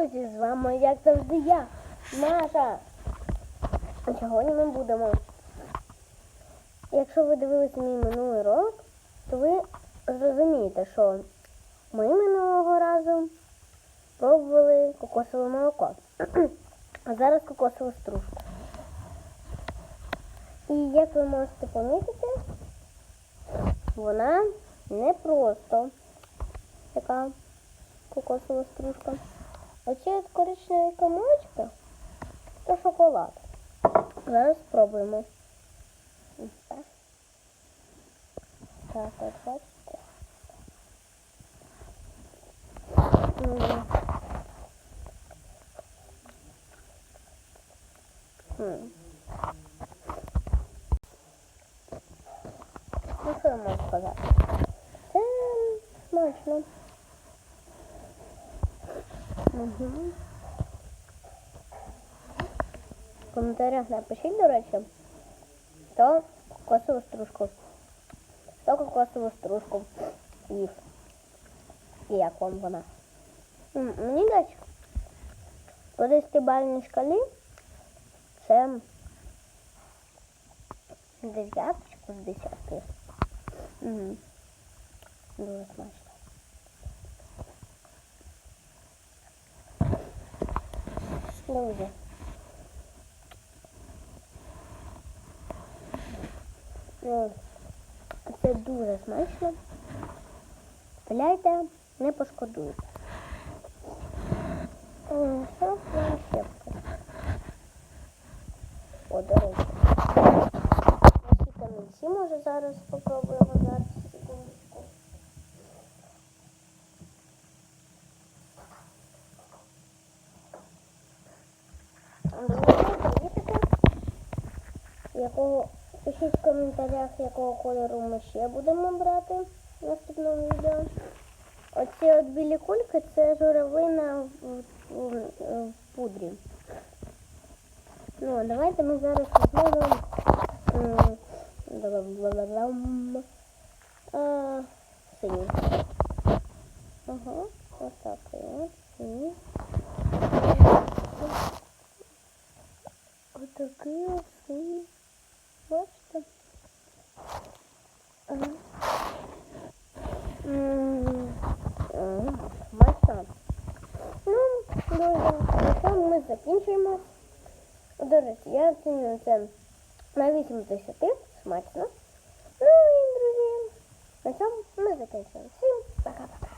друзі, з вами як завжди я, Маша. Сьогодні ми будемо. Якщо ви дивилися мій минулий ролик, то ви зрозумієте, що ми минулого разу пробували кокосове молоко. А зараз кокосову стружку. І як ви можете помітити, вона не просто така кокосова стружка. Оці коричневі комочки це шоколад. Зараз спробуємо. Так, от бачите. Ну, що я можу сказати? Це смачно. Угу. В коментарях напишіть, до речі, хто стружку. Хто кокосову стружку їв. І як вам вона? Мені десь по 10 шкалі це дев'яточку з десятки. Угу. Дуже смачно. Ну, Це дуже смачно. Пиляйте, не ще? О, до речі. С може зараз спробуємо зараз секундочку. Якого пишіть в коментарях, якого кольору ми ще будемо брати в наступному відео. Оці от білі кульки це журавлина в, в, в пудрі. Ну, давайте ми зараз візьмемо синій. Ага, ось так. От, синій. Отакий ось синій. Бачите? Ага. М, ага, Смачно. Ну, на цьому ми закінчуємо. До речі, я оцінюю це на 8 10. Смачно. Ну і, друзі, на цьому ми закінчуємо. Всім пока-пока.